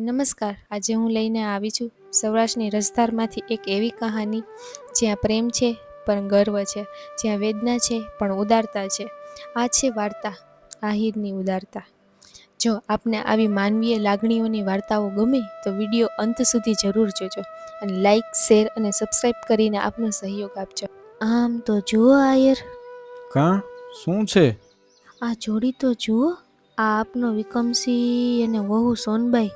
નમસ્કાર. આજે હું લઈને આવી છું સૌરાષ્ટ્રની રસધારમાંથી એક એવી કહાની જ્યાં પ્રેમ છે પણ ગર્વ છે જ્યાં વેદના છે પણ ઉદારતા છે. આ છે વાર્તા આહિરની ઉદારતા. જો આપને આવી માનવીય લાગણીઓની વાર્તાઓ ગમે તો વીડિયો અંત સુધી જરૂર જોજો અને લાઈક શેર અને સબસ્ક્રાઈબ કરીને આપનો સહયોગ આપજો. આમ તો જુઓ આયર. કાં? શું છે? આ જોડી તો જુઓ. આ આપનો વિક્રમસિંહ અને વહુ સોનબાઈ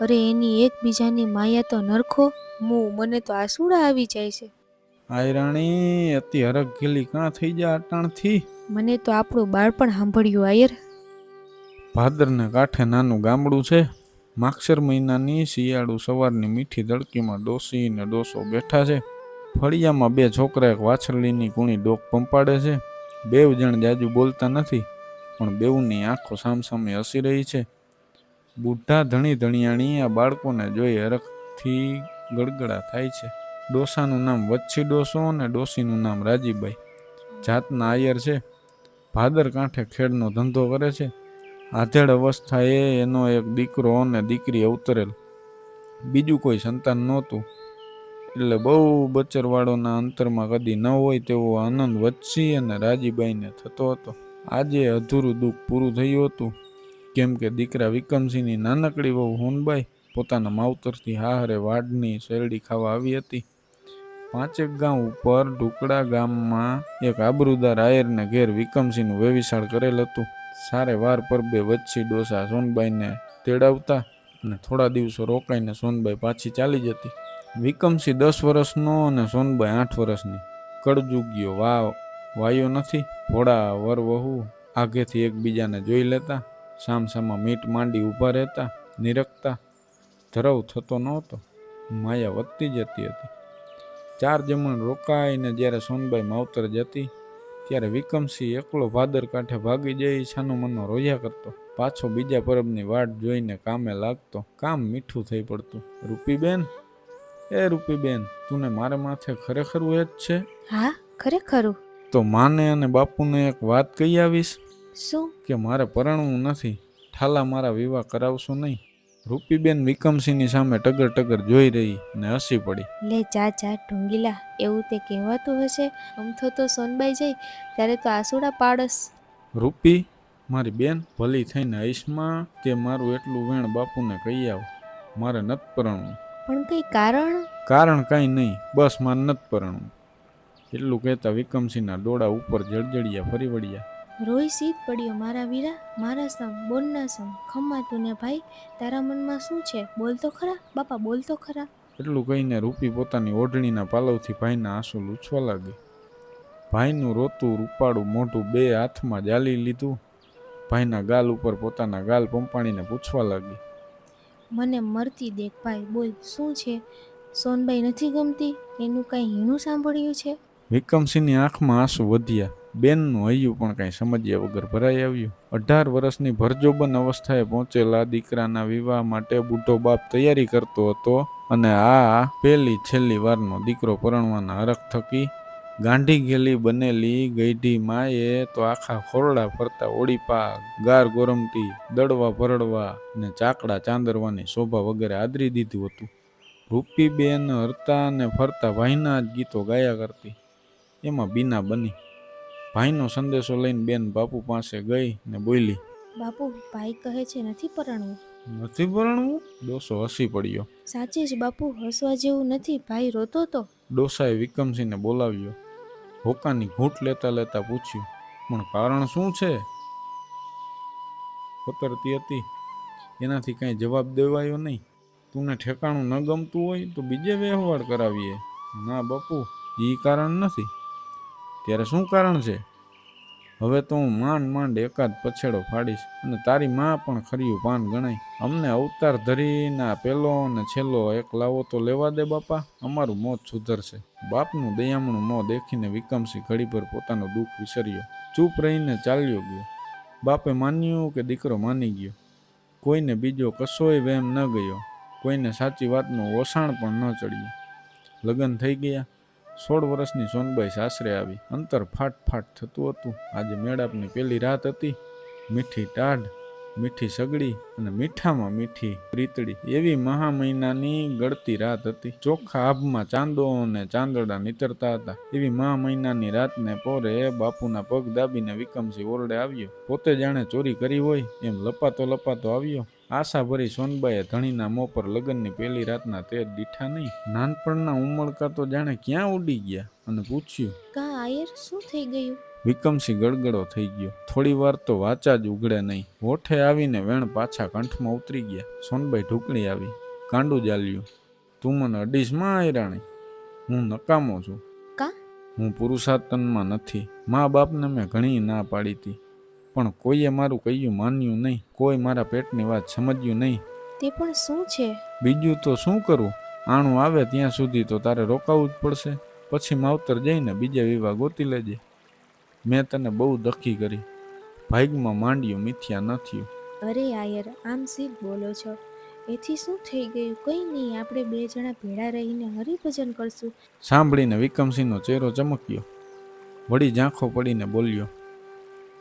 અરે એની એકબીજાની માયા તો નરખો. મું મને તો આસુડા આવી જાય છે. આયરાણી અતિ હરખ ગેલી કાં થઈ જા અટાણથી? મને તો આપણું બાળપણ સાંભળ્યું આયર. ભાદરને કાંઠે નાનું ગામડું છે. માક્ષર મહિનાની શિયાળુ સવારની મીઠી દળકીમાં ડોસી ને ડોસો બેઠા છે. ફળિયામાં બે છોકરા એક વાછરલીની કુણી ડોક પંપાડે છે. બેવ જણ જાજુ બોલતા નથી પણ બેઉની આંખો સામસામે હસી રહી છે. બુઢા ધણી ધણિયાણી આ બાળકોને જોઈ હરખથી ગડગડા થાય છે. ડોસાનું નામ વચ્છી ડોસો અને ડોસીનું નામ રાજીબાઈ જાતના આયર છે. ભાદર કાંઠે ખેડનો ધંધો કરે છે. આધેડ અવસ્થાએ એનો એક દીકરો અને દીકરી અવતરેલ. બીજું કોઈ સંતાન નહોતું. એટલે બહુ બચરવાળોના અંતરમાં કદી ન હોય તેવો આનંદ વચ્છી અને રાજીબાઈને થતો હતો. આજે અધૂરું દુઃખ પૂરું થયું હતું. કેમ કે દીકરા વિક્રમસિંહની નાનકડી વહુ હોનબાઈ પોતાના માવતરથી હાહરે વાડની શેરડી ખાવા આવી હતી. પાંચેક ગામ ઉપર ઢુકડા ગામમાં એક આબરૂદાર આયરને ઘેર વિક્રમસિંહનું વેવિશાળ કરેલ હતું. સારે વાર પરબે વચ્છી ડોસા સોનબાઈને તેડાવતા અને થોડા દિવસો રોકાઈને સોનબાઈ પાછી ચાલી જતી. વિક્રમસિંહ દસ વર્ષનો અને સોનબાઈ આઠ વર્ષની. કળજુગ્યો વાવ, વાયો નથી. ભોળા વર વહુ આગેથી એકબીજાને જોઈ લેતા સામસામા મીટ માંડી ઊભા રહેતા નિરખતા ધરવ થતો નહોતો માયા વધતી જતી હતી. ચાર જમણ રોકાઈને જ્યારે સોનબાઈ માવતર જતી ત્યારે વિક્રમસિંહ એકલો ભાદર કાંઠે ભાગી જઈ છાનો મનો રોયા કરતો. પાછો બીજા પરબની વાટ જોઈને કામે લાગતો કામ મીઠું થઈ પડતું. રૂપીબેન? એ રૂપીબેન તું મારે માથે ખરેખર એ જ છે? હા ખરેખરું. તો માને અને બાપુને એક વાત કહી આવીશ? શું? કે મારે પરણવું નથી. ઠાલા મારા વિવાહ કરાવશો નહીં. રૂપીબેન વિક્રમસિંહની સામે ટગર ટગર જોઈ રહી ને હસી પડી. લે જા જા ઢુંગીલા. એવું તે કહેવાતું હશે? અમથો તો સોનબાઈ જાય. ત્યારે તો આસુડા પાડસ રૂપી મારી બેન ભલી થઈને આઈશમાં તે મારું એટલું વેણ બાપુને કહી આવ. મારે નત પરણવું. પણ કઈ કારણ? કારણ કાંઈ નહીં. બસ મારે નત પરણવું. એટલું કહેતા વિક્રમસિંહના ડોળા ઉપર જળજળિયા ફરી વળ્યા. રોઈ સીધ પડ્યો મારા વીરા મારા સમ બોલના સમ ખમ્મા તું ને ભાઈ તારા મનમાં શું છે? બોલ તો ખરા બાપા બોલ તો ખરા. એટલું કહીને રૂપી પોતાની ઓઢણીના પાલવથી ભાઈના આંસુ લૂછવા લાગી. ભાઈનું રોતું રૂપાળું મોઢું બે હાથમાં જાલી લીધું. ભાઈના ગાલ ઉપર પોતાના ગાલ પંપાણીને પૂછવા લાગી. મને મરતી દેખ ભાઈ બોલ શું છે? સોનબાઈ નથી ગમતી? એનું કાંઈ હીણું સાંભળ્યું છે? વિક્રમસિંહની આંખમાં આંસુ વધ્યા. બેનનું હૈયું પણ કાંઈ સમજ્યા વગર ભરાઈ આવ્યું. અઢાર વર્ષની ભરજોબન અવસ્થાએ પહોંચેલા દીકરાના વિવાહ માટે બુઢો બાપ તૈયારી કરતો હતો અને આ પહેલી છેલ્લી વારનો દીકરો પરણવાના હરખ થકી ગાંઠી ગેલી બનેલી ગઈઢી માએ તો આખા ખોરડા ફરતા ઓળીપા ગાર ગોરમટી, દડવા ભરડવા ને ચાકડા ચાંદરવાની શોભા વગેરે આદરી દીધું હતું. રૂપીબેન હરતા ને ફરતા ભાઈના જ ગીતો ગાયા કરતી. એમાં બીના બની. ભાઈનો સંદેશો લઈને બેન બાપુ પાસે ગઈ ને બોલી બાપુ ભાઈ કહે છે નથી પરણવું. નથી પરણવું? ડોસો હસી પડ્યો. સાચે જ બાપુ હસવા જેવું નથી ભાઈ રોતો તો. ડોસાએ વિક્રમસિંહને બોલાવ્યો. હોકાની ઘૂંટ લેતા લેતા પૂછ્યું પણ કારણ શું છે? પતરતી હતી એનાથી કાંઈ જવાબ દેવાયો નહીં. તુને ઠેકાણું ન ગમતું હોય તો બીજે વ્યવહાર કરાવીએ. ના બાપુ એ કારણ નથી. ત્યારે શું કારણ છે? હવે તો હું માંડ માંડ એકાદ પછેડો ફાડીશ અને તારી માં પણ ખર્યું પાન ગણાય. અમને અવતાર ધરીને પેલો અને છેલ્લો એક લાવો તો લેવા દે બાપા. અમારું મોત સુધરશે. બાપનું દયામણું મોં દેખીને વિક્રમસિંહ ઘડી પર પોતાનું દુઃખ વિસર્યો. ચૂપ રહીને ચાલ્યો ગયો. બાપે માન્યું કે દીકરો માની ગયો. કોઈને બીજો કશોય વહેમ ન ગયો. કોઈને સાચી વાતનું ઓસાણ પણ ન ચડ્યું. લગ્ન થઈ ગયા. સોળ વર્ષની સોનબાઈ સાસરે આવી. અંતર ફાટ ફાટ થતું હતું. આજે મેળાપની પેલી રાત હતી. મીઠી ટાઢ, મીઠી સગડી અને મીઠામાં મીઠી પ્રીતળી એવી મહા મહિનાની ગળતી રાત હતી. ચોખ્ખા આભમાં ચાંદો અને ચાંદડા નીતરતા હતા. એવી મહા મહિનાની રાતને પોરે બાપુના પગ દાબીને વિક્રમસિંહ ઓરડે આવ્યો. પોતે જાણે ચોરી કરી હોય એમ લપાતો લપાતો આવ્યો. આશા ભરી સોનબાઈએ ધણીના મોં પર લગ્નની પહેલી રાતના તે દીઠા નહીં. નાનપણના ઉમળકા તો જાણે ક્યાં ઉડી ગયા અને પૂછ્યું કા આયર શું થઈ ગયું? વિક્રમસિંહ ગળગળો થઈ ગયો. થોડી વાર તો વાચા જ ઉઘડે નહીં. હોઠે આવીને વેણ પાછા કંઠમાં ઉતરી ગયા. સોનબાઈ ઢુકળી આવી. કાંડું જાલ્યું. તું મને અડીશમાં આયરાણી? હું નકામો છું. કા? હું પુરુષાર્તનમાં નથી. મા બાપને મેં ઘણી ના પાડી હતી. પણ કોઈએ મારું કહ્યું માન્યું નહીં કોઈ મારા પેટની વાત સમજ્યું નહીં. તે પણ શું છે? બીજું તો શું કરું? આણું આવે ત્યાં સુધી તો તારે રોકાવું જ પડશે. પછી માવતર જઈને બીજા વિવાહ ગોતી લેજે. મેં તને બહુ દખી કરી. ભાગમાં માંડ્યું મિથ્યા ન થયું. અરે આયર આમ સીધ બોલો છો? એથી શું થઈ ગયું? કંઈ નહીં આપણે બે જણા ભેળા રહીને હરિભજન કરશું. સાંભળીને વિક્રમસિંહનો ચહેરો ચમક્યો. વળી ઝાંખો પડીને બોલ્યો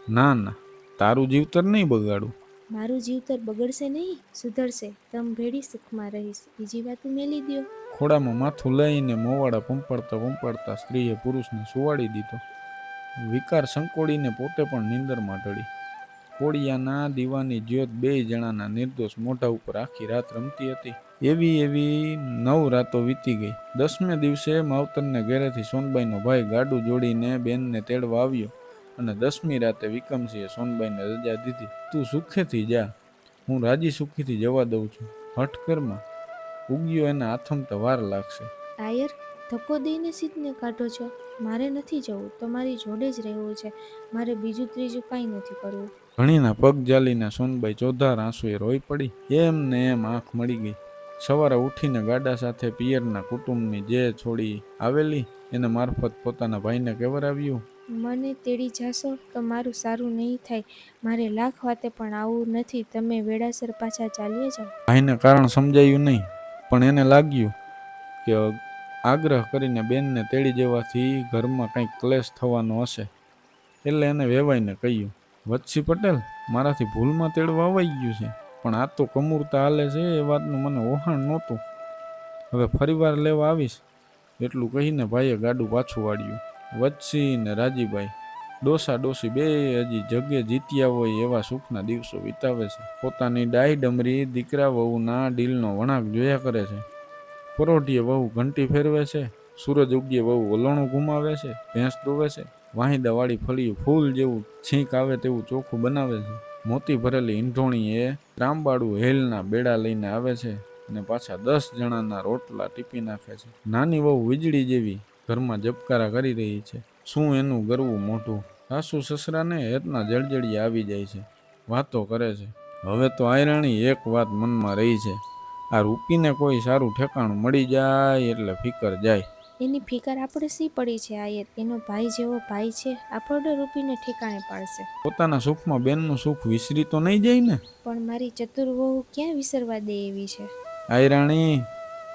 ના ના. તારું જીવતર નહીં બગાડું. મારું જીવતર બગડશે નહીં સુધરશે. તમ ભેડી સુખમાં રહીશ. બીજી વાત મેલી દો ખોડામાં માથું લઈને મોવાડા પંપાડતા પંપાડતા સ્ત્રીએ પુરુષને સુવાડી દીધો. વિકાર સંકોડીને પોતે પણ નિંદરમાં ઢળી કોળિયાના દીવાની જ્યોત બે જણાના નિર્દોષ મોઢા ઉપર આખી રાત રમતી હતી. એવી એવી નવ રાતો વીતી ગઈ. દસમે દિવસે માવતરને ઘેરેથી સોનબાઈનો ભાઈ ગાડું જોડીને બેનને તેડવા આવ્યો. અને દસમી રાતે વિક્રમસિંહે સોનબાઈને રજા દીધી. તું સુખેથી જા. હું રાજી સુખીથી જવા દઉં છું. હઠકરમાં ઉગ્યો એના આથમતા વાર લાગશે. આયર ધક્કો દઈને સીધને કાઢો છો. મારે નથી જવું. તમારી જોડે જ રહેવું છે. મારે બીજું ત્રીજું કાંઈ નથી કરવું. ઘણીના પગ જાલીને સોનબાઈ ચોધાર આંસુએ રોઈ પડી. એમ ને એમ આંખ મળી ગઈ. સવારે ઉઠીને ગાડા સાથે પિયરના કુટુંબની જે છોડી આવેલી એને મારફત પોતાના ભાઈને કેવરાવ્યું મને તેડી જાશો તો મારું સારું નહીં થાય. મારે લાખ વાતે પણ આવું નથી. તમે વેળાસર પાછા ચાલીએ જાઓ. ભાઈને કારણ સમજાયું નહીં, પણ એને લાગ્યું કે આગ્રહ કરીને બેનને તેડી જવાથી ઘરમાં કંઈક ક્લેશ થવાનો હશે. એટલે એને વેવાઈને કહ્યું, વત્સી પટેલ, મારાથી ભૂલમાં તેડવા અવાઈ ગયું છે, પણ આ તો કમૂરતા હાલે છે, એ વાતનું મને ઓહાણ નહોતું. હવે ફરીવાર લેવા આવીશ. એટલું કહીને ભાઈએ ગાડું પાછું વાળ્યું. વત્સી ને રાજીબાઈ ડોસા ડોસી બે હજી જગ્યા જીત્યા હોય એવા સુખના દિવસો વિતાવે છે. પોતાની ડાય ડમરી, દીકરા વહુના ડીલનો વણાક જોયા કરે છે. પરોઢીએ વહુ ઘંટી ફેરવે છે, સૂરજ ઉગીએ વહુ વલણું ઘુમાવે છે, ભેંસ દોવે છે વાહિદાવાળી ફળિયું ફૂલ જેવું છીંક આવે તેવું ચોખ્ખું બનાવે છે. મોતી ભરેલી ઈંઢોણી એ ત્રાંબાડું હેલના બેડા લઈને આવે છે અને પાછા દસ જણાના રોટલા ટીપી નાખે છે. નાની વહુ વીજળી જેવી ઘરમાં જપકારા કરી રહી છે. શું એનું ગરવું મોઢું? સાસુ સસરાને હેતના જળજળિયા આવી જાય છે. વાતો કરે છે. હવે તો આયરાણી એક વાત મનમાં રહી છે. આ રૂપીને કોઈ સારું ઠેકાણું મળી જાય એટલે ફિકર જાય. એની ફિકર આપણે સી પડી છે આયર? એનો ભાઈ જેવો ભાઈ છે આપણે રૂપીને ઠેકાણે પાડશે. પોતાના સુખમાં બેનનું સુખ વિસરી તો નહીં જાય ને? પણ મારી ચતુર વહુ ક્યાં વિસરવા દે એવી છે? આયરાણી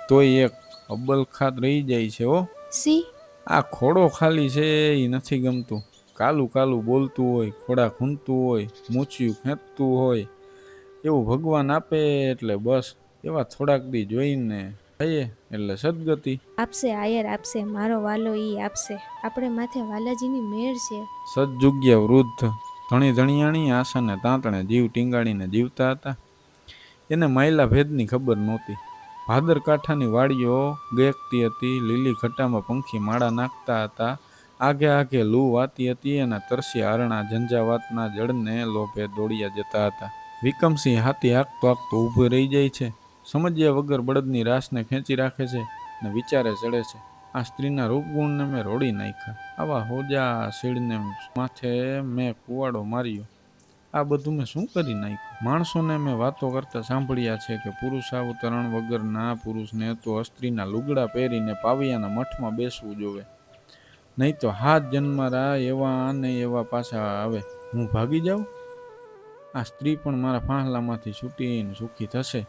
તોય એક અબ્બલખાત રહી જાય છે હો. સી? આ ખોડો ખાલી છે એ નથી ગમતું. કાલું કાલું બોલતું હોય ખોડા ખૂંદતું હોય મૂછ્યું ખેંચતું હોય. એવું ભગવાન આપે એટલે બસ એવા થોડાક દી જોઈને થઈએ એટલે સદગતિ. આપશે આયર આપશે મારો વાલો ઈ આપશે. આપણે માથે વાલાજીની મેળ છે. સદજુગ્ય વૃદ્ધ ધણી ધણિયાણી આશાને તાંતણે જીવ ટીંગાડીને જીવતા હતા. એને માયલા ભેદની ખબર નહોતી. ભાદર કાંઠાની વાડીઓ ગેકતી હતી, લીલી ઘટામાં પંખી માળા નાખતા હતા, આગે આગે લૂ વાતી હતી અને તરસી હારણા ઝંઝાવાતના જળને લોભે દોડ્યા જતા હતા. વિક્રમસિંહ હાથી હાંકતો હાંકતો ઊભો રહી જાય છે, સમજ્યા વગર બળદની રાસને ખેંચી રાખે છે ને વિચારે ચડે છે, આ સ્ત્રીના રૂપગુણને મેં રોડી નાખ્યા, આવા હોજા શીળને માથે મેં કુવાડો માર્યો આ બધું મેં શું કરી નાખ્યું? માણસોને મેં વાતો કરતા સાંભળ્યા છે કે પુરુષાવતરણ વગરના પુરુષને તો સ્ત્રીના લુગડા પહેરીને પાવિયાના મઠમાં બેસવું જોવે. નહીં તો હાથ જન્મારા એવા ને એવા પાછા આવે. હું ભાગી જાઉં? આ સ્ત્રી પણ મારા ફાંહલામાંથી છૂટીને સુખી થશે.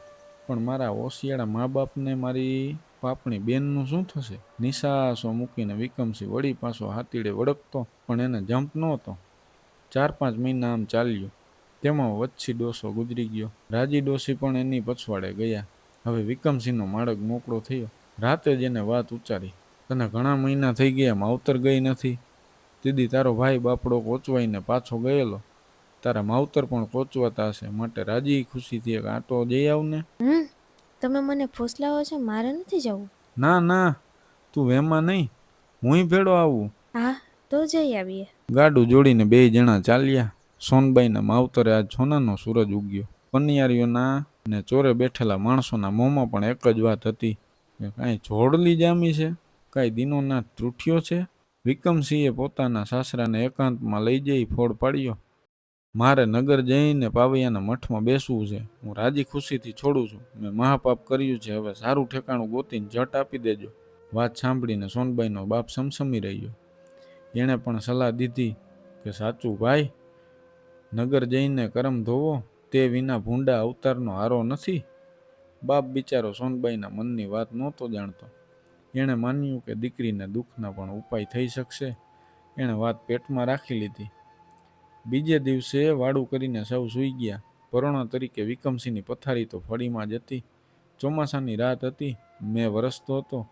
પણ મારા ઓશિયાળા મા બાપને મારી પાપણી બેનનું શું થશે? નિશાસો મૂકીને વિક્રમસિંહ વળી પાછો હાથીડે વળગતો, પણ એને જમ્પ નહોતો. ચાર પાંચ મહિના આમ ચાલ્યું. તેમાં વચ્છી ડોસો ગુજરી ગયો. રાજી ડોસી પણ એની પછવાડે ગયા. હવે વિક્રમસિંહનો માળક મોકળો થયો. રાતે જ એને વાત ઉચ્ચારી. તને ઘણા મહિના થઈ ગયા માવતર ગઈ નથી. દીદી તારો ભાઈ બાપડો કોચવાઈને પાછો ગયેલો. તારા માવતર પણ કોચવાતા હશે. માટે રાજી ખુશીથી એક આંટો જઈ આવને. હમ? તમે મને ફોસલાવો છો? મારે નથી જવું? ના ના. તું વેમાં નહીં. હું ભેળો આવું. હા? તો જઈ આવીએ. ગાડું જોડીને બે જણા ચાલ્યા. સોનબાઈના માવતરે આજ સોનાનો સૂરજ ઉગ્યો. પનિયારીઓના ને ચોરે બેઠેલા માણસોના મોંમાં પણ એક જ વાત હતી કે કાંઈ જોડલી જામી છે? કાંઈ દિનોના ત્રુઠ્યો છે? વિક્રમસિંહે પોતાના સાસરાને એકાંતમાં લઈ જઈ ફોડ પાડ્યો. મારે નગર જઈને પાવૈયાના મઠમાં બેસવું છે. હું રાજી ખુશીથી છોડું છું. મેં મહાપાપ કર્યું છે. હવે સારું ઠેકાણું ગોતીને જટ આપી દેજો. વાત સાંભળીને સોનબાઈનો બાપ સમસમી રહ્યો. એણે પણ સલાહ દીધી કે, સાચું ભાઈ, નગર જઈને કરમ ધોવો, તે વિના ભૂંડા અવતારનો હારો નથી. બાપ બિચારો સોનબાઈના મનની વાત નહોતો જાણતો. એણે માન્યું કે દીકરીને દુઃખના પણ ઉપાય થઈ શકશે. એણે વાત પેટમાં રાખી લીધી. બીજે દિવસે વાડું કરીને સૌ સૂઈ ગયા. પરોણા તરીકે વિક્રમસિંહની પથારી તો ફળીમાં જ હતી. ચોમાસાની રાત હતી. મેં વરસતો હતો.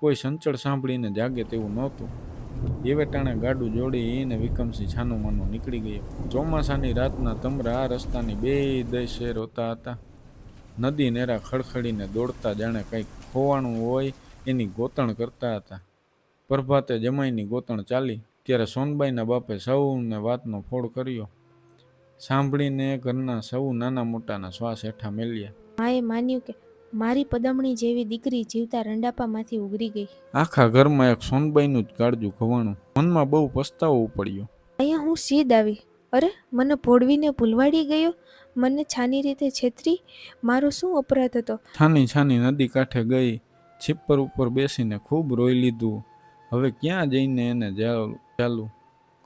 કોઈ સંચળ સાંભળીને જાગે તેવું નહોતું. એવે ગાડું જોડીને વિક્રમસિંહ છાનું માનું નીકળી ગયો. ચોમાસાની રાતના તમરા આ રસ્તાની બે દશે રોતા હતા. નદી નેરા ખડખડીને દોડતા જાણે કંઈક ખોવાણું હોય એની ગોતણ કરતા હતા. પ્રભાતે જમાઈની ગોતણ ચાલી, ત્યારે સોનબાઈના બાપે સૌને વાતનો ફોડ કર્યો. સાંભળીને ઘરના સૌ નાના મોટાના શ્વાસ હેઠા મેલ્યા. માએ માન્યું કે મારી પદમણી જેવી દીકરી જીવતા રંડાપામાંથી ઉગરી ગઈ. આખા ઘરમાં એક સોનબાઈનું જ કાળજું ઘવાણું મનમાં બહુ પસ્તાવો પડ્યો અહીંયા હું સીધ આવી. અરે મને ભોળવીને ભૂલવાડી ગયો? મને છાની રીતે છેતરી? મારો શું અપરાધ હતો? છાની છાની નદી કાંઠે ગઈ છિપ્પર ઉપર બેસીને ખૂબ રોઈ લીધું. હવે ક્યાં જઈને એને ચાલું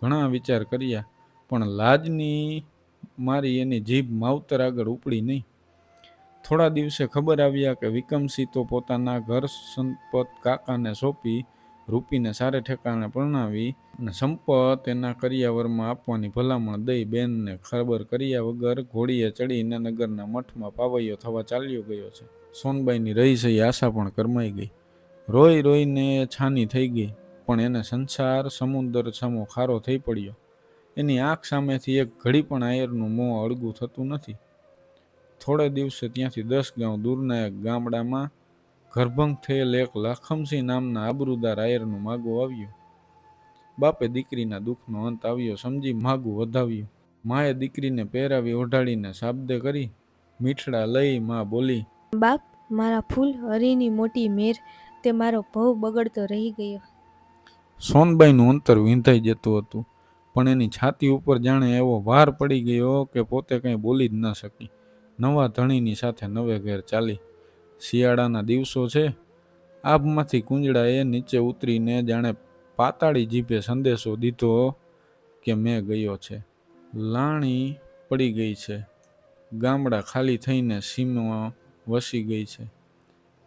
ઘણા વિચાર કર્યા પણ લાજની મારી એની જીભ માવતર આગળ ઉપડી નહીં. થોડા દિવસે ખબર આવ્યા કે વિક્રમસિંહ તો પોતાના ઘર સંપત કાકાને સોંપી, રૂપીને સારે ઠેકાણે પરણાવી અને સંપત એના કરિયાવરમાં આપવાની ભલામણ દઈ બેનને ખબર કર્યા વગર ઘોડીએ ચડીને નગરના મઠમાં પાવૈયો થવા ચાલ્યો ગયો છે. સોનબાઈની રહી સહી આશા પણ કરમાઈ ગઈ. રોઈ રોઈને છાની થઈ ગઈ, પણ એને સંસાર સમુદ્ર સમો ખારો થઈ પડ્યો. એની આંખ સામેથી એક ઘડી પણ આયરનું મોં અળગું થતું નથી. થોડે દિવસે ત્યાંથી દસ ગાંવ દૂરના એક ગામડામાં ગર્ભંગ થયેલ એક લાખમસિંહ નામના આબરૂદાર આયરનું માગું આવ્યું. બાપે દીકરીના દુઃખનો અંત આવ્યો સમજી માગું વધાવ્યું. માએ દીકરીને પહેરાવી ઓઢાડીને શાબ્દે કરી મીઠડા લઈ માં બોલી. બાપ મારા ફૂલ હરીની મોટી મેર તે મારો ભવ બગડતો રહી ગયો. સોનબાઈનું અંતર વીંધાઈ જતું હતું પણ એની છાતી ઉપર જાણે એવો ભાર પડી ગયો કે પોતે કંઈ બોલી જ ન શકી. નવા ધણીની સાથે નવે ઘેર ચાલી. શિયાળાના દિવસો છે. આભમાંથી કુંજડાએ નીચે ઉતરીને જાણે પાતાળી જીભે સંદેશો દીધો કે મેં ગયો છે. લાણી પડી ગઈ છે. ગામડા ખાલી થઈને સીમમાં વસી ગઈ છે.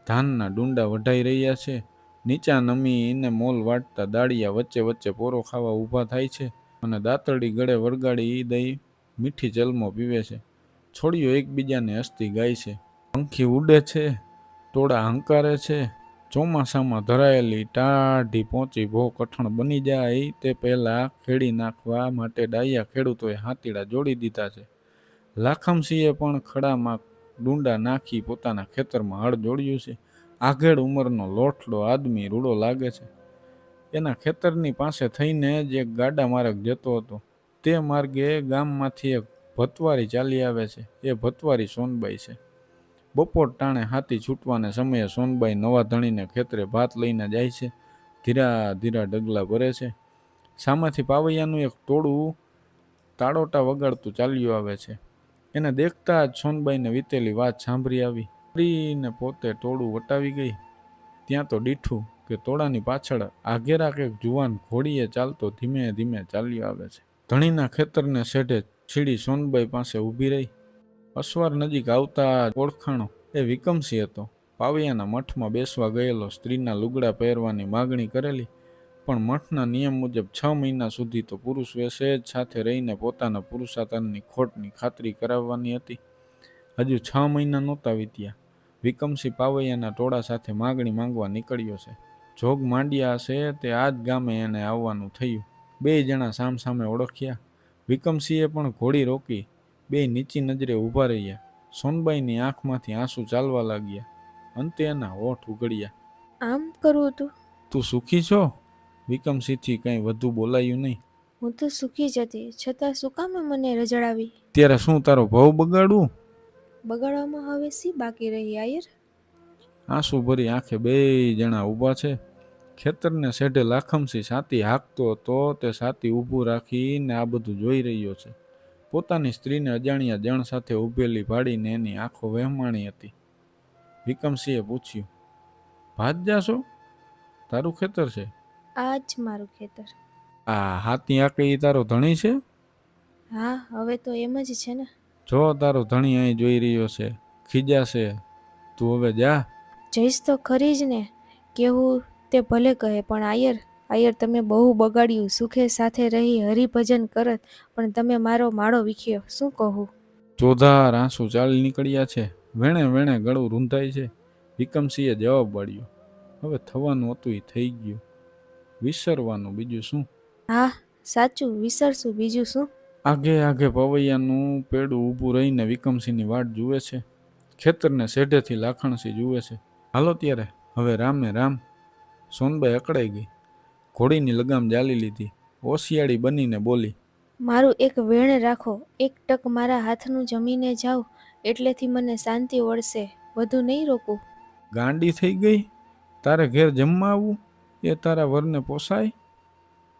ધાનના ડુંડા વઢાઈ રહ્યા છે. નીચા નમીને મોલ વાટતા દાળિયા વચ્ચે વચ્ચે પોરો ખાવા ઊભા થાય છે અને દાંતરડી ગળે વળગાડી દઈ મીઠી જલમો પીવે છે. છોડીઓ એકબીજાને હસતી ગાય છે. પંખી ઉડે છે, ટોળા હંકારે છે, ચોમાસામાં ધરાયેલી ટાઢી પહોંચી ભો કઠણ બની જાય, તે પહેલાં ખેડી નાખવા માટે ડાયા ખેડૂતોએ હાથીડા જોડી દીધા છે. લાખમસિંહે પણ ખડામાં ડુંડા નાખી પોતાના ખેતરમાં હળ જોડ્યું છે. આઘેડ ઉંમરનો લોટલો આદમી રૂડો લાગે છે. એના ખેતરની પાસે થઈને જ એક ગાડા માર્ગ જતો હતો. તે માર્ગે ગામમાંથી એક ભતવારી ચાલી આવે છે. એ ભતવારી સોનબાઈ છે. બપોર ટાણે હાથી છૂટવાને સમયે સોનબાઈ નવા ધણીને ખેતરે ભાત લઈને જાય છે. ધીરા ધીરા ડગલા ભરે છે. સામાથી પાવૈયાનું એક ટોળું તાળોટા વગાડતું ચાલ્યું આવે છે. એને દેખતા જ સોનબાઈને વીતેલી વાત સાંભળી આવી. ફરીને પોતે ટોળું વટાવી ગઈ. ત્યાં તો દીઠું કે ટોળાની પાછળ આઘેરા એક જુવાન ઘોડીએ ચાલતો ધીમે ધીમે ચાલ્યો આવે છે. ધણીના ખેતરને શેઢે છીડી સોનબાઈ પાસે ઊભી રહી. અસવાર નજીક આવતા ઓળખાણો એ વિકમસિંહ હતો. પાવિયાના મઠમાં બેસવા ગયેલો સ્ત્રીના લુગડા પહેરવાની માગણી કરેલી, પણ મઠના નિયમ મુજબ છ મહિના સુધી તો પુરુષ વેશે જ સાથે રહીને પોતાના પુરુષાર્થની ખોટની ખાતરી કરાવવાની હતી. હજુ છ મહિના નહોતા વીત્યા. વિકમસિંહ પાવૈયાના ટોળા સાથે માગણી માંગવા નીકળ્યો છે. જોગ માંડ્યા હશે તે આ જ ગામે એને આવવાનું થયું. બે જણા સામસામે ઓળખ્યા. વિકમસિંહે પણ ઘોડી રોકી બે નીચી નજરે ઊભા રહ્યા. સોનબાઈની આંખમાંથી આંસુ ચાલવા લાગ્યા. અંતે એના હોઠ ઉગડ્યા. આમ કરવું તું? તું સુખી છો? વિકમસિંહથી કંઈ વધુ બોલાયું નહીં. હું તો સુખી જ હતી. છતાં શું કામે મને રજડાવી? ત્યારે શું તારો ભાવ બગાડવું બગાડવામાં હવે સી બાકી રહી આયર? આંસુ ભરી આંખે બે જણા ઊભા છે. ખેતરને શેઢે લાખમસિંહ સાતી હાંકતો હતો તે સાતી ઊભું રાખીને આ બધું જોઈ રહ્યો છે. પોતાની સ્ત્રીને અજાણ્યા જણ સાથે ઊભેલી ભાડીને એની આંખો વહેમાણી હતી. વિકમસિંહે પૂછ્યું ભાત જાશો તારું ખેતર છે? આ જ મારું ખેતર. આ હાથી આંકે એ તારો ધણી છે? હા હવે તો એમ જ છે ને. જો તારો ધણી અહીં જોઈ રહ્યો છે ખીજાશે તું હવે જા. જઈશ તો ખરી જ ને કેવું તે ભલે કહે પણ આયર આયર તમે બહુ બગાડ્યું. સુખે સાથે રહી હરિભજન કરત પણ તમે મારો માળો વિખ્યો. શું કહું? ચોધાર આંસુ ચાલી નીકળ્યા છે. વેણે વેણે ગળું રૂંધાય છે. વિક્રમસિંહે જવાબ વાળ્યો હવે થવાનું હતું એ થઈ ગયું. વિસરવાનું બીજું શું? હા સાચું. વિસરશું. બીજું શું? આગે આગે પવૈયાનું પેડું ઊભું રહીને વિકમસિંહની વાટ જુએ છે. ખેતરને શેઢેથી લાખણસિંહ જુએ છે. હાલો ત્યારે હવે રામે રામ. સોનબાઈ અકળાઈ ગઈ. ઘોડીની લગામ જાલી લીધી. ઓશિયાળી બનીને બોલી મારું એક વેણ રાખો એક ટક મારા હાથનું જમીને જાઓ એટલેથી મને શાંતિ વળશે વધુ નહીં રોકું. ગાંડી થઈ ગઈ. તારે ઘેર જમવા આવવું? એ તારા વરને પોસાય?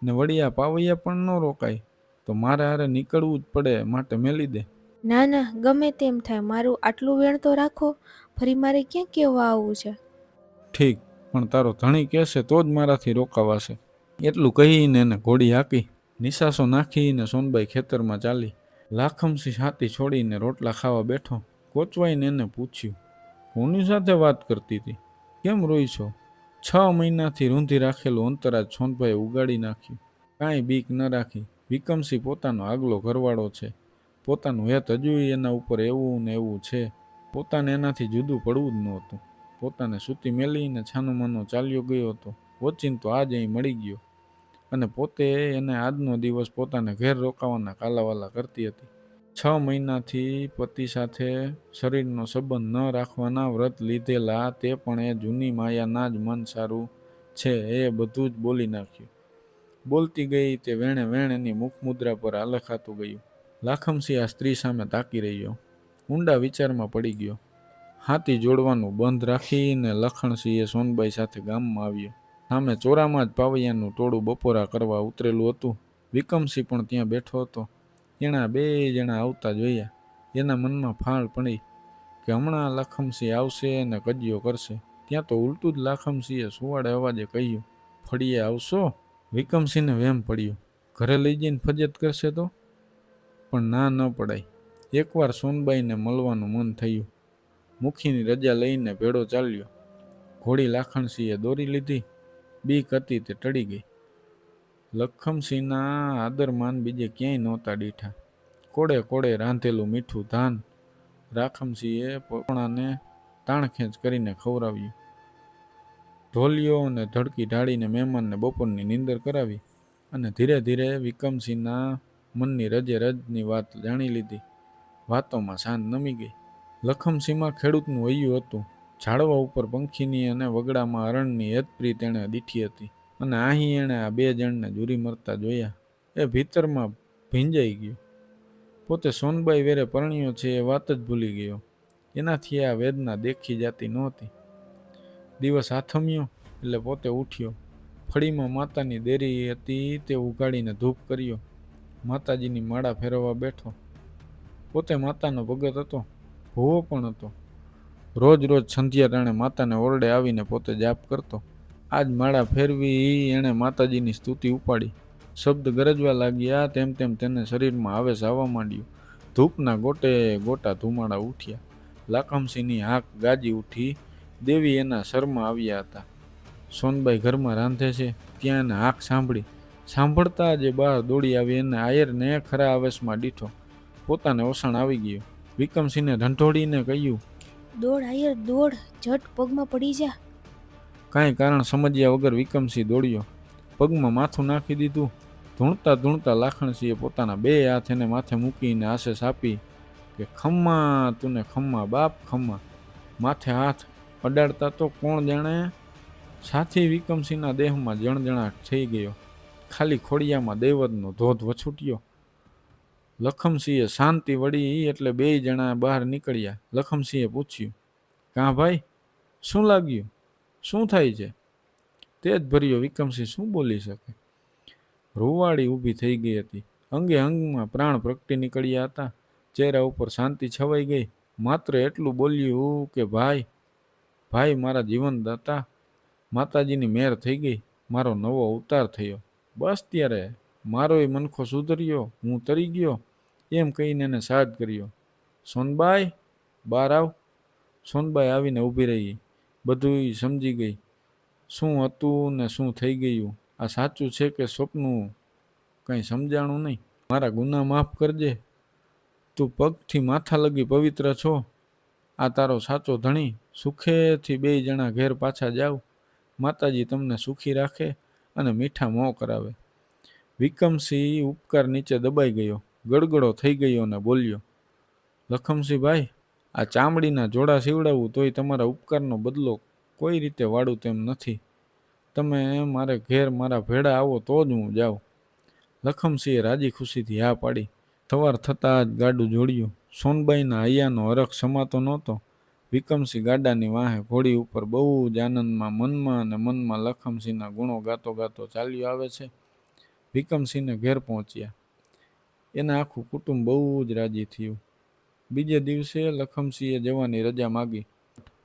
ને વળિયા પાવૈયા પણ ન રોકાય. તો મારે હારે નીકળવું જ પડે માટે મેલી દે. ના ના ગમે તેમ થાય. મારું આટલું વેણ તો રાખો. ફરી મારે ક્યાં કહેવા આવવું છે? ઠીક. પણ તારો ધણી કહેશે તો જ મારાથી રોકાવાશે. એટલું કહીને એને ઘોડી હાકી, નિશાસો નાખીને સોનબાઈ ખેતરમાં ચાલી લાખમસી છાતી છોડીને રોટલા ખાવા બેઠો કોચવાઈને એને પૂછ્યું, કોની સાથે વાત કરતી હતી કેમ રોઈ છો? છ મહિનાથી રૂંધી રાખેલું અંતરાજ સોનભાઈ ઉગાડી નાખ્યું. કાંઈ બીક ન રાખી વિકમસિંહ પોતાનો આગલો ઘરવાળો છે. પોતાનું હેત હજુ એના ઉપર એવું ને એવું છે. પોતાને એનાથી જુદું પડવું જ નહોતું. પોતાને સૂતી મેલીને છાનોમાનો ચાલ્યો ગયો હતો. ઓચિંતો આજ અહીં મળી ગયો અને પોતે એને આજનો દિવસ પોતાને ઘેર રોકાવાના કાલાવાલા કરતી હતી. છ મહિનાથી પતિ સાથે શરીરનો સંબંધ ન રાખવાના વ્રત લીધેલા તે પણ એ જૂની માયાના જ મન સારું છે એ બધું જ બોલી નાખ્યું. બોલતી ગઈ તે વેણે વેણેની મુખમુદ્રા પર આલખાતું ગયું. લાખમસિંહ આ સ્ત્રી સામે તાકી રહ્યો. ઊંડા વિચારમાં પડી ગયો. હાથી જોડવાનું બંધ રાખીને લખણસિંહે સોનબાઈ સાથે ગામમાં આવ્યો. સામે ચોરામાં જ પાવૈયાનું ટોળું બપોરા કરવા ઉતરેલું હતું. વિકમસિંહ પણ ત્યાં બેઠો હતો. એણા બે જણા આવતા જોયા. એના મનમાં ફાળ પડી કે હમણાં લખમસિંહ આવશે અને કજિયો કરશે. ત્યાં તો ઉલટું જ લાખમસિંહે સુવાડે અવાજે કહ્યું, ફળીએ આવશો? વિકમસિંહને વેમ પડ્યો. ઘરે લઈ જઈને ફજત કરશે તો? પણ ના ન પડાય. એકવાર સોનબાઈને મળવાનું મન થયું. મુખીની રજા લઈને ભેડો ચાલ્યો. ઘોડી લાખણસિંહે દોરી લીધી. બીક હતી તે ટળી ગઈ. લખમસિંહના આદરમાન બીજે ક્યાંય નહોતા દીઠા. કોડે કોડે રાંધેલું મીઠું ધાન રાખમસિંહે પોણાને તાણખેંચ કરીને ખવડાવ્યું. ઢોલિયો અને ધડકી ઢાળીને મહેમાનને બપોરની નીંદર કરાવી અને ધીરે ધીરે વિકમસિંહના મનની રજે રજની વાત જાણી લીધી. વાતોમાં શાંત નમી ગઈ. લખમસીમાં ખેડૂતનું વૈયું હતું. ઝાડવા ઉપર પંખીની અને વગડામાં અરણની હેતપ્રી તેણે દીઠી હતી અને અહીં એણે આ બે જણને જુરી મરતા જોયા. એ ભીતરમાં ભીંજાઈ ગયું. પોતે સોનબાઈ વેરે પરણ્યો છે એ વાત જ ભૂલી ગયો. એનાથી આ વેદના દેખી જાતી નહોતી. દિવસ આથમ્યો એટલે પોતે ઉઠ્યો. ફળીમાં માતાની દેરી હતી તે ઉગાડીને ધૂપ કર્યો. માતાજીની માળા ફેરવવા બેઠો. પોતે માતાનો ભગત હતો. ભૂવો પણ હતો. રોજ રોજ સંધ્યા ટાણે માતાને ઓરડે આવીને પોતે જાપ કરતો. આજ માળા ફેરવી એણે માતાજીની સ્તુતિ ઉપાડી. શબ્દ ગરજવા લાગ્યા, તેમ તેમ તેને શરીરમાં આવેશ આવવા માંડ્યું. ધૂપના ગોટે ગોટા ધુમાડા ઉઠ્યા. લાકમસિંહની હાક ગાજી ઉઠી. દેવી એના શરમાં આવ્યા હતા. સોનબાઈ ઘરમાં રાંધે છે, ત્યાં એને હાક સાંભળી. સાંભળતા જે બહાર દોડી આવી એને આયરને ખરા આવેશમાં દીઠો. પોતાને ઓસણ આવી ગયો. વિક્રમસિંહને ઢંઢોળીને કહ્યું દોડ આયર દોડ જટ પગમાં પડી જા. કાંઈ કારણ સમજ્યા વગર વિક્રમસિંહ દોડ્યો. પગમાં માથું નાખી દીધું. ધૂણતા ધૂણતા લાખણસિંહે પોતાના બે હાથ એને માથે મૂકીને આશે આપી કે ખમ્મા તુને ખમ્મા બાપ ખમ્મા. માથે હાથ અડાડતા તો કોણ જાણે? સાથી વિક્રમસિંહના દેહમાં જણજણાટ થઈ ગયો. ખાલી ખોડિયામાં દૈવતનો ધોધ વછૂટ્યો. લખમસિંહે શાંતિ વળી એટલે બેય જણા બહાર નીકળ્યા. લખમસિંહે પૂછ્યું, કાં ભાઈ? શું લાગ્યું? શું થાય છે? તે જ ભર્યો વિક્રમસિંહ શું બોલી શકે? રૂવાડી ઊભી થઈ ગઈ હતી. અંગે અંગમાં પ્રાણ પ્રગટી નીકળ્યા હતા. ચહેરા ઉપર શાંતિ છવાઈ ગઈ. માત્ર એટલું બોલ્યું કે, ભાઈ ભાઈ મારા જીવનદાતા, માતાજીની મેર થઈ ગઈ. મારો નવો અવતાર થયો. બસ ત્યારે મારોય મનખો સુધર્યો. હું તરી ગયો. એમ કહીને એને સાદ કર્યો. સોનબાઈ, બહાર આવ. સોનબાઈ આવીને ઊભી રહી. બધુંય સમજી ગઈ. શું હતું ને શું થઈ ગયું? આ સાચું છે કે સ્વપ્નું? કંઈ સમજાણું નહીં. મારા ગુના માફ કરજે. તું પગથી માથા લગી પવિત્ર છો. આ તારો સાચો ધણી. સુખેથી બે જણા ઘેર પાછા જાવ. માતાજી તમને સુખી રાખે અને મીઠા મોં કરાવે. વિક્રમસિંહ ઉપકાર નીચે દબાઈ ગયો. ગડગડો થઈ ગયો અને બોલ્યો લખમસિંહ ભાઈ આ ચામડીના જોડા સીવડાવવું તોય તમારા ઉપકારનો બદલો કોઈ રીતે વાળું તેમ નથી. તમે મારે ઘેર મારા ભેડા આવો તો જ હું જાઉં. લખમસિંહે રાજી ખુશીથી હા પાડી. સવાર થતાં જ ગાડું જોડ્યું. સોનબાઈના હૈયાનો હરખ સમાતો નહોતો. વિક્રમસિંહ ગાડાની વાહે ઘોડી ઉપર બહુ જ આનંદમાં, મનમાં અને મનમાં લખમસિંહના ગુણો ગાતો ગાતો ચાલ્યો આવે છે. વિક્રમસિંહને ઘેર પહોંચ્યા. એના આખું કુટુંબ બહુ જ રાજી થયું. બીજે દિવસે લખમસિંહે જવાની રજા માગી.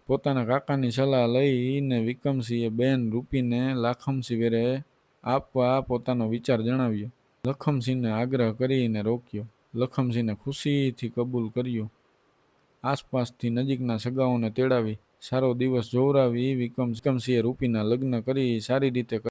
પોતાના કાકાની સલાહ લઈને વિક્રમસિંહે બેન રૂપીને લાખમસિંહ વેરે આપવા પોતાનો વિચાર જણાવ્યો. લખમસિંહને આગ્રહ કરીને રોક્યો. લખમસિંહને ખુશીથી કબૂલ કર્યો. આસપાસથી નજીકના સગાઓને તેડાવી, સારો દિવસ જોવરાવી વિક્રમ વિક્રમસિંહે રૂપીના લગ્ન કરી સારી રીતે